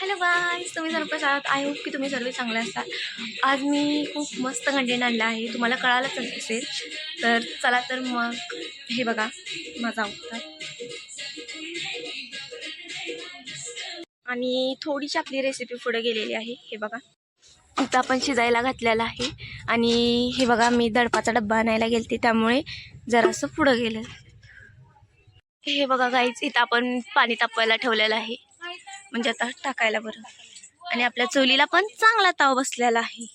Hello guys तुम्ही सर्व कशा आहात आय होप की तुम्ही सर्व चांगले असाल. आज मी खूप मस्त कंटेंट आणला आहे. तुम्हाला कळालंच असेल तर चला तर मग हे बघा माझा अवतार. आणि थोडीशी आपली रेसिपी पुढे गेलेली आहे. हे बघा. इथं आपण शिजायला घातलेलं आहे. आणि हे बघा मी दडपाचा डब्बा आणायला गेलते. त्यामुळे जरासं पुढं गेलं. हे बघा गाईच इथं आपण पाणी तापवायला ठेवलेलं आहे. म्हणजे आता टाकायला बरं. आणि आपल्या चुलीला पण चांगला ताव बसलेला आहे.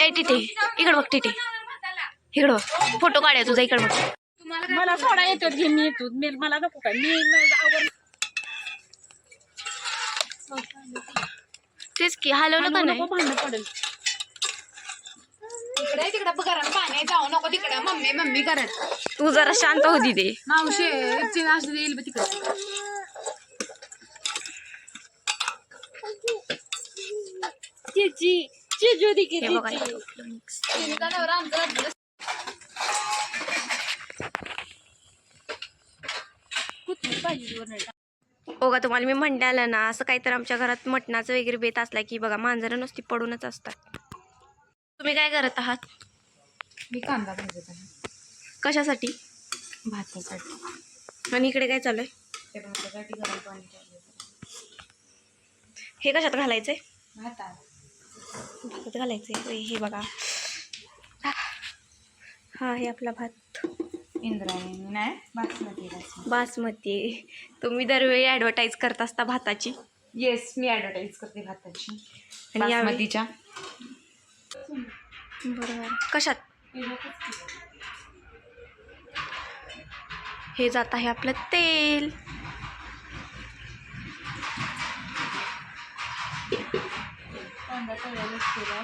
ए टिटे इकडं बघ टिटे. इकडं बघ. फोटो काढूया तुझा इकडं बघ. मला सोडा येतो घे मी येतो. मी मला नको काय. मी तेच की हलवलं का नाही नको भांडण पडेल. तिकडे तिकडे घरात पाणी जाऊ नको तिकडे. मम्मी मम्मी करत. तू जरा शांत होती ते मावशी असं येईल तिकडे. चिची चिजू दे की हे बघा चिची. इथं mix. कुठली पाहिजे तुम्हाला मी म्हणलं ना असं काही तर आमच्या घरात मटणाचं वगैरे बेत असला की बघा मांजरं नुसती पडूनच असतात. तुम्ही काय करत आहात? मी कांदा भाजत आहे. कशासाठी? भातासाठी. आणि इकडे काय चालू आहे? ते भातासाठी गरम पाणी ठेवलं हे कशात घालायचंय? भातात. भातात घालायचंय. होय, हे बघा. हा हे आपला भात. इंद्रायणी नाही बासमती बासमती. तुम्ही दरवेळी ॲडव्हर्टाईज करत असता भाताची. येस मी ॲडव्हर्टाईज करते भाताची. आणि बासमतीच्या. बरोबर. कशात? हे जात आहे आपलं तेल. कांदा तळलेलाच केला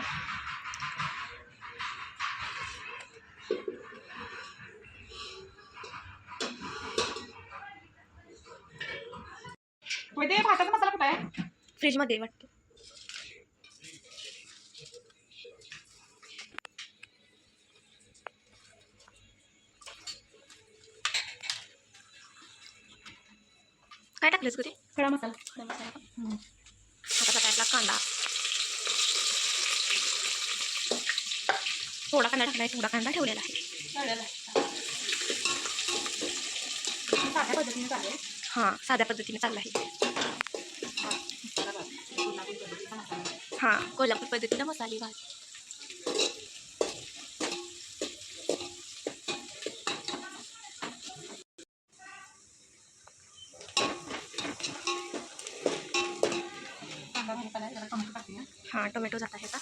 ते भाताचा मसाला कुठं आहे? फ्रीजमध्ये वाटतं. काय टाकलंस कधी खडा मसाला. खडा मसाला. आता कांदा. थोडा कांदा टाकलाय थोडा कांदा ठेवलेला आहे. हां साध्या पद्धतीने चालला आहे. हां कोल्हापूर पद्धतीनं मसाले भात. हां टोमॅटो जात आहे का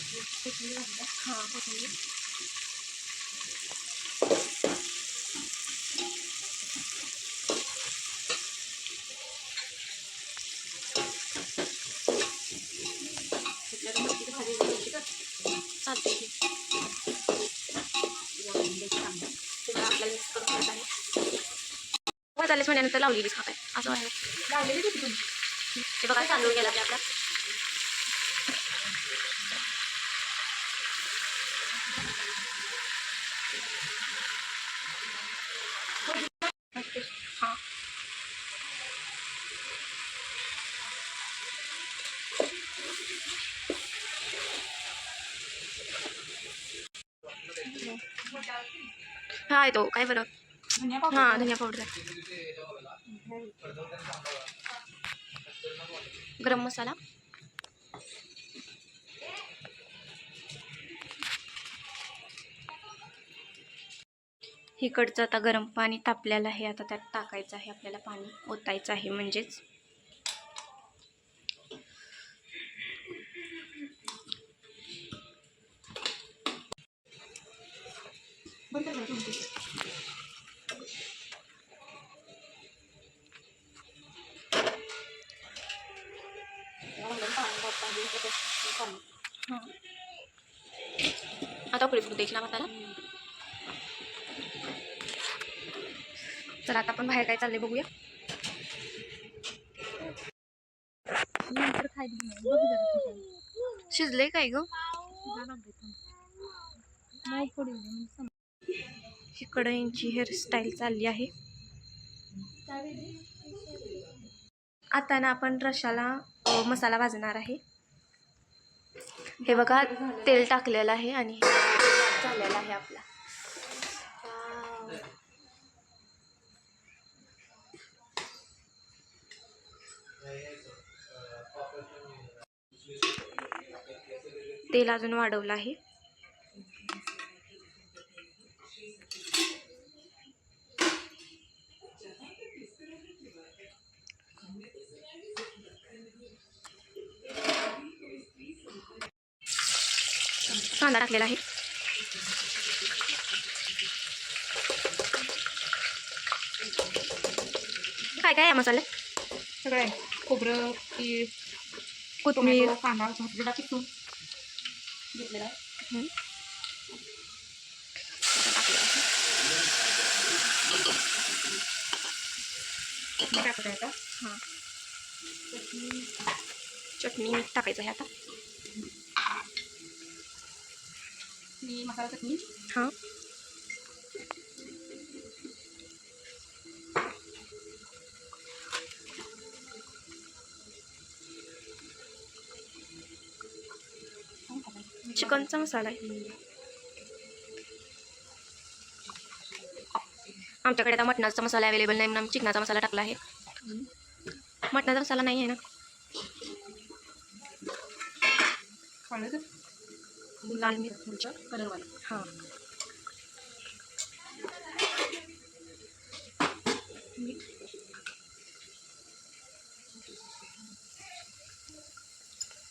हां कोथिंबीर चालते की सगळं आपल्याला मिक्स करून घ्यायचं आहे वर चालेल म्हणल्यानंतर लावलेलीच खात आहे असं व्हायला लावलेली होती तुमची ते बघा तांदूळ गेला आपला हा येतो काय बरं? हां धनिया पावडर गरम मसाला. इकडचं आता गरम पाणी तापलेलं आहे आता त्यात टाकायचं आहे आपल्याला पाणी ओतायचं आहे म्हणजेच. बंद करा तुमची आता पुढे देखील भाताला तर आता आपण बाहेर काय चाललंय बघूया. शिजले काय ग? जा इकडं यांची हेअरस्टाईल चालली आहे. आता ना आपण रशाला मसाला भाजणार आहे. हे बघा तेल टाकलेलं आहे आणि हे झालेलं आहे आपला. तेल अजून वाढवलं आहे. कांदा टाकलेला आहे. काय काय आहे मसाले? सगळं खोबरं तीळ कोथिंबीर. टोमॅटो कांदा भाजलेला किसून घेतलेला आहे. टाकत आहे हां. चटणी मीठ टाकायचं आहे आता. ही मसाला चटणी? हां. चिकनचा मसाला आहे. आमच्याकडे आता मटणाचा मसाला अवेलेबल नाही म्हणून आम्ही चिकनाचा मसाला टाकला आहे. मटणाचा मसाला नाही आहे ना. लाल मिरची कलरवाला हां.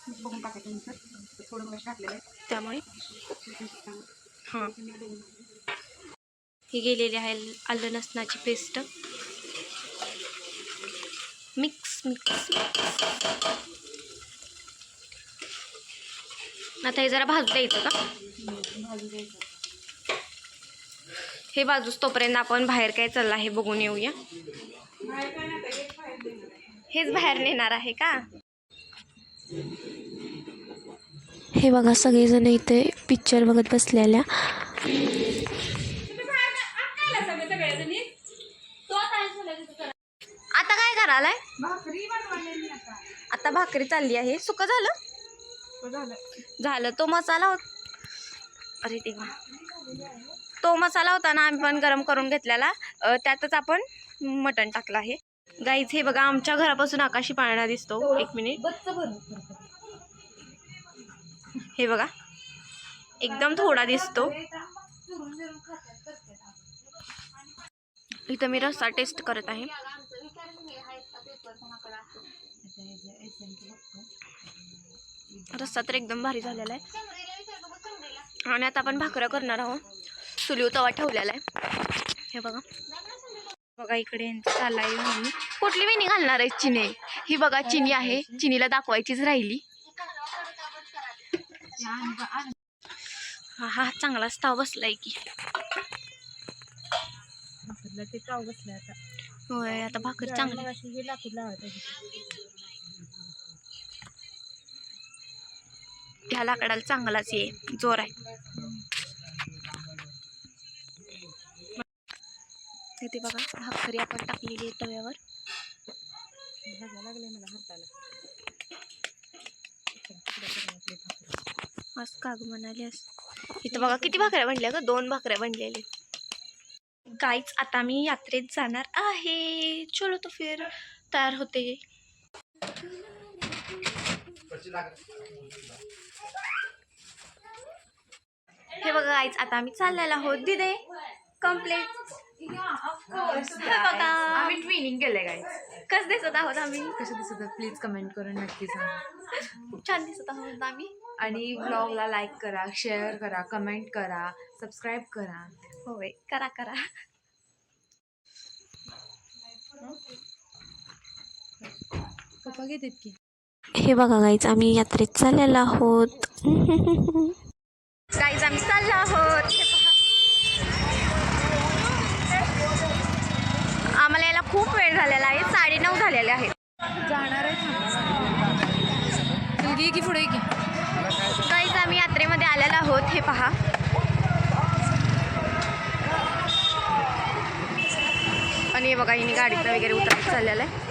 बघून टाकायचं नंतर थोडं मग टाकलेलं आहे. त्यामुळे? हां. ही गेलेली आहे आलं लसणाची पेस्ट. मिक्स मिक्स आता हे जरा भाजू द्यायचं का? हे बाजूस तोपर्यंत आपण बाहेर काय चाललं आहे बघून येऊया. हेच बाहेर नेणार आहे का? हे बघा सगळेजण इथे पिक्चर बघत बसलेल्या. करायलाय भाकरी आता. आता भाकरी चालली आहे. सुक झालं? झालं. झालं. तो मसाला होत अरे देवा. तो मसाला होता ना आम्ही पण गरम करून घेतलेला. त्यातच आपण मटण टाकलं आहे. गाईज हे बघा आमच्या घरापासून आकाशी पाळणा दिसतो. एक मिनिट हे बघा. एकदम थोडा दिसतो. इथं मी रस्सा टेस्ट करत आहे. रस्सा तर एकदम भारी झालेला आहे. आणि आता आपण भाकऱ्या करणार आहोत. चुलीवर तवा ठेवलेला आहे. हे बघा. बघा इकडे यांचं आहे मम्मी कुठली वेणी घालणार आहे चिनी? ही बघा चिनी आहे. चिनीला दाखवायचीच राहिली. हा हा चांगलाच ताव बसलाय की. भाकरीला ते चाव बसलं आता. होय आता भाकर चांगली आहे. ह्या लाकडाला चांगलाच ये जोर आहे इथे बघा भाकरी आपण टाकलेली आहे तव्यावर. लागले मला हाताला. आज काग म्हणाली अस इथं बघा किती भाकऱ्या बनल्या ग? दोन भाकऱ्या बनलेले गाईच आता मी यात्रेत जाणार आहे. चलो तो फिर तयार होते. हे बघा गाईच आता आम्ही चाललेलो आहोत. दिदे कंप्लीट बघा. आम्ही ट्विनिंग केलंय कस दिसत आहोत आम्ही? कसं दिसत प्लीज कमेंट करून नक्की सांगा. खूप छान दिसत आहोत आम्ही. आणि ब्लॉगला लाईक करा शेअर करा कमेंट करा सबस्क्राईब करा. होय करा करा. पप्पा घेतात की? हे बघा गाईज आम्ही यात्रेत चाललेलो आहोत. गाईज आम्ही चाललो आहोत. आम्हाला यायला खूप वेळ झालेला आहे. साडेनऊ झालेले आहेत. जाणार आहे की पुढे की? गाईज आम्ही यात्रेमध्ये आलेलो आहोत हे पहा. आणि बघा हिने गाडीतनं वगैरे उतरत चाललेलं आहे.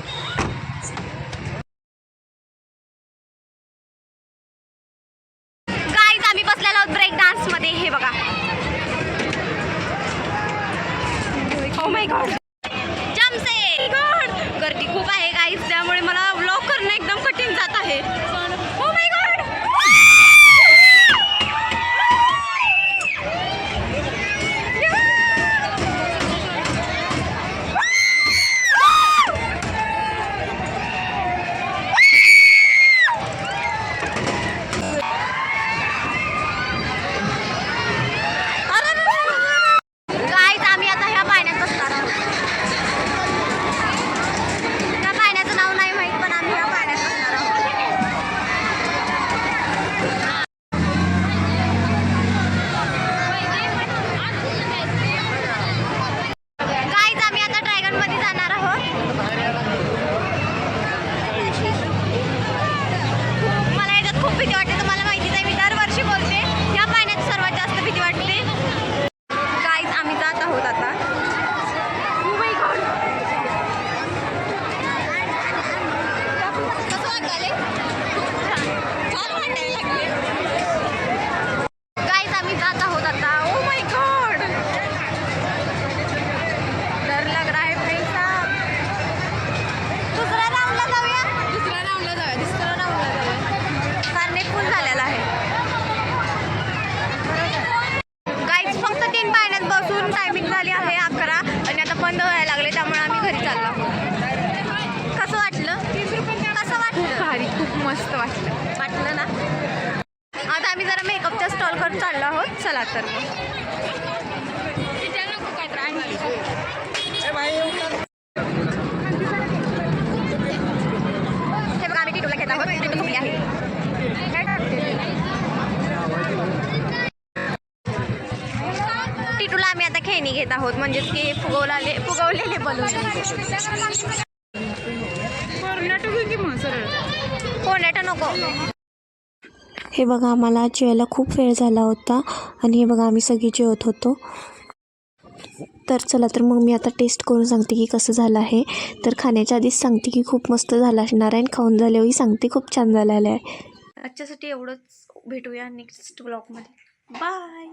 आम्ही जरा मेकअपच्या स्टॉलकडे चाललो आहोत. चला तर मग. हे बघा आम्ही टिटूला घेत आहोत. टिटू झोपली आहे. टिटूला आम्ही आता खेळणी घेत आहोत. म्हणजेच की फुगवलेले फुगवलेले बलून कर्नाटक की मग सरळ कोणता नको. हे बघा आम्हाला जेवायला खूप वेळ झाला होता आणि हे बघा आम्ही सगळी जेवत होतो. तर चला तर मग मी आता टेस्ट करून सांगते की कसं झालं आहे. तर खाण्याच्या आधीच सांगते की खूप मस्त झालं असणार आहे खाऊन झाल्यावरही सांगते खूप छान झालेलं आहे. आजच्यासाठी एवढंच भेटूया नेक्स्ट ब्लॉगमध्ये बाय